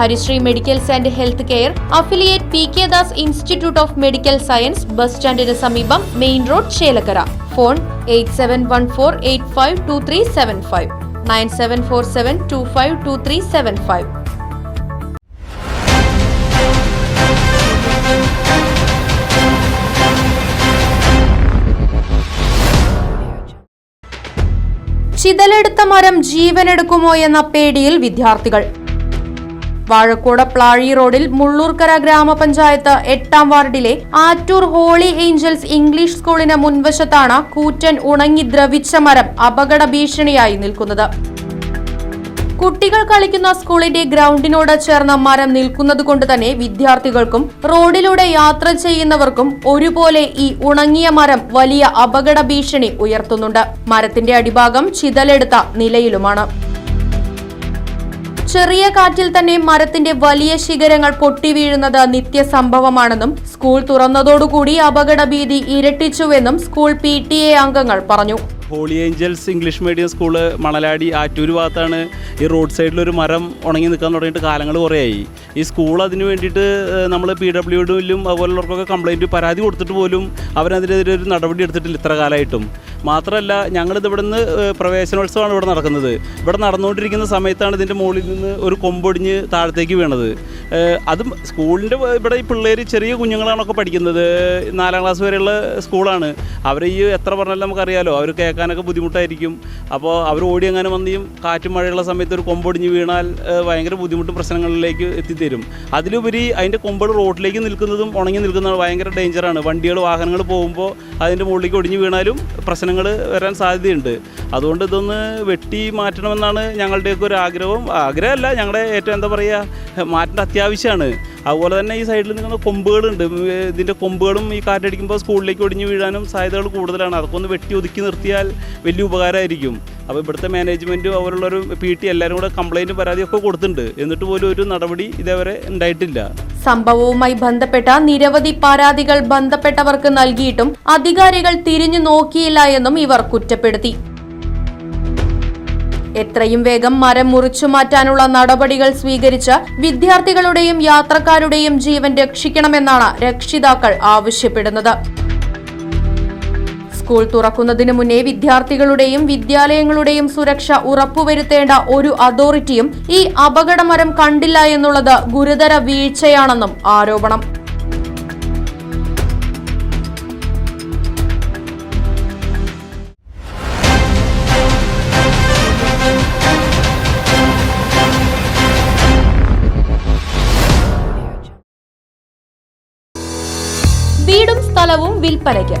Harisree medicals and health care affiliate P K Das institute of medical science bus സ്റ്റാൻഡിന് സമീപം main road Chelakkara. Phone eight seven one four eight five two three seven five. Nine seven four seven two five two three seven five. ചിതലെടുത്ത മരം ജീവനെടുക്കുമോ എന്ന പേടിയിൽ വിദ്യാർത്ഥികൾ. വാഴക്കോട് പ്ലാഴി റോഡിൽ മുള്ളൂർക്കര ഗ്രാമപഞ്ചായത്ത് എട്ടാം വാർഡിലെ ആറ്റൂർ ഹോളി ഏഞ്ചൽസ് ഇംഗ്ലീഷ് സ്കൂളിന് മുൻവശത്താണ് കൂറ്റൻ ഉണങ്ങി ദ്രവിച്ച മരം അപകട ഭീഷണിയായി നിൽക്കുന്നത്. കുട്ടികൾ കളിക്കുന്ന സ്കൂളിന്റെ ഗ്രൗണ്ടിനോട് ചേർന്ന മരം നിൽക്കുന്നത് കൊണ്ട് തന്നെ വിദ്യാർത്ഥികൾക്കും റോഡിലൂടെ യാത്ര ചെയ്യുന്നവർക്കും ഒരുപോലെ ഈ ഉണങ്ങിയ മരം വലിയ അപകട ഭീഷണി ഉയർത്തുന്നുണ്ട്. മരത്തിന്റെ അടിഭാഗം ചിതലെടുത്ത നിലയിലുമാണ്. ചെറിയ കാറ്റിൽ തന്നെ മരത്തിന്റെ വലിയ ശിഖരങ്ങൾ പൊട്ടി വീഴുന്നത് നിത്യസംഭവമാണെന്നും സ്കൂൾ തുറന്നതോടുകൂടി അപകട ഭീതി ഇരട്ടിച്ചുവെന്നും സ്കൂൾ പി ടി എ അംഗങ്ങൾ പറഞ്ഞു. Holy angels English medium school Manaladi Attoor ഭാഗത്താണ് ഈ റോഡ് സൈഡിലൊരു മരം ഉണങ്ങി നിൽക്കാൻ തുടങ്ങിയിട്ട് കാലങ്ങൾ കുറേയായി. ഈ സ്കൂൾ അതിന് വേണ്ടിയിട്ട് നമ്മൾ പി ഡബ്ല്യു ഡിയിലും അതുപോലുള്ളവർക്കൊക്കെ കംപ്ലൈന്റ് പരാതി കൊടുത്തിട്ട് പോലും അവരതിനെതിരെ ഒരു നടപടി എടുത്തിട്ടില്ല ഇത്ര കാലമായിട്ടും മാത്രമല്ല ഞങ്ങളിത് ഇവിടുന്ന് പ്രവേശനോത്സവമാണ് ഇവിടെ നടക്കുന്നത്. ഇവിടെ നടന്നുകൊണ്ടിരിക്കുന്ന സമയത്താണ് ഇതിന്റെ മുകളിൽ നിന്ന് ഒരു കൊമ്പൊടിഞ്ഞ് താഴത്തേക്ക് വീണത്. അതും സ്കൂളിന്റെ ഇവിടെ ഈ പിള്ളേർ ചെറിയ കുഞ്ഞുങ്ങളാണൊക്കെ പഠിക്കുന്നത്. നാലാം ക്ലാസ് വരെയുള്ള സ്കൂളാണ്. അവർ ഈ എത്ര പറഞ്ഞാലും നമുക്കറിയാലോ അവർ കേൾക്കാനൊക്കെ ബുദ്ധിമുട്ടായിരിക്കും. അപ്പോൾ അവർ ഓടി അങ്ങനെ വന്നിയും കാറ്റും മഴയുള്ള സമയത്ത് ഒരു കൊമ്പൊടിഞ്ഞ് വീണാൽ ഭയങ്കര ബുദ്ധിമുട്ടും പ്രശ്നങ്ങളിലേക്ക് എത്തിത്തരും. അതിലുപരി അതിന്റെ കൊമ്പുകൾ റോഡിലേക്ക് നിൽക്കുന്നതും ഉണങ്ങി നിൽക്കുന്നതും ഭയങ്കര ഡേഞ്ചറാണ്. വണ്ടികൾ വാഹനങ്ങൾ പോകുമ്പോൾ അതിന്റെ മുകളിലേക്ക് ഒടിഞ്ഞു വീണാലും പ്രശ്നങ്ങൾ വരാൻ സാധ്യതയുണ്ട്. അതുകൊണ്ട് ഇതൊന്ന് വെട്ടി മാറ്റണമെന്നാണ് ഞങ്ങളുടെയൊക്കെ ഒരു ആഗ്രഹവും. ആഗ്രഹമല്ല ഞങ്ങളുടെ ഏറ്റവും എന്താ പറയുക മാറ്റേണ്ട അത്യാവശ്യമാണ്. അതുപോലെ തന്നെ ഈ സൈഡിൽ നിൽക്കുന്ന കൊമ്പുകളുണ്ട്. ഇതിന്റെ കൊമ്പുകളും ഈ കാറ്റടിക്കുമ്പോൾ സ്കൂളിലേക്ക് ഒടിഞ്ഞു വീഴാനും സാധ്യതകൾ കൂടുതലാണ്. അതൊക്കെ ഒന്ന് വെട്ടി ഒതുക്കി നിർത്തിയാൽ വലിയ ഉപകാരമായിരിക്കും. അപ്പോൾ ഇവിടുത്തെ മാനേജ്മെന്റും അവരുള്ളൊരു പി ടി എല്ലാവരും കൂടെ കംപ്ലയിന്റും പരാതിയൊക്കെ കൊടുത്തിട്ടുണ്ട്. എന്നിട്ട് പോലും ഒരു നടപടി ഇതേവരെ ഉണ്ടായിട്ടില്ല. സംഭവവുമായി ബന്ധപ്പെട്ട നിരവധി പരാതികൾ ബന്ധപ്പെട്ടവർക്ക് നൽകിയിട്ടും അധികാരികൾ തിരിഞ്ഞു നോക്കിയില്ല എന്നും ഇവർ കുറ്റപ്പെടുത്തി. എത്രയും വേഗം മരം മുറിച്ചു മാറ്റാനുള്ള നടപടികൾ സ്വീകരിച്ച് വിദ്യാർത്ഥികളുടെയും യാത്രക്കാരുടെയും ജീവൻ രക്ഷിക്കണമെന്നാണ് രക്ഷിതാക്കൾ ആവശ്യപ്പെടുന്നത്. സ്കൂൾ തുറക്കുന്നതിന് മുന്നേ വിദ്യാർത്ഥികളുടെയും വിദ്യാലയങ്ങളുടെയും സുരക്ഷ ഉറപ്പുവരുത്തേണ്ട ഒരു അതോറിറ്റിയും ഈ അപകടമരം കണ്ടില്ല എന്നുള്ളത് ഗുരുതര വീഴ്ചയാണെന്നും ആരോപണം. വീടും സ്ഥലവും വിൽപ്പനയ്ക്ക്.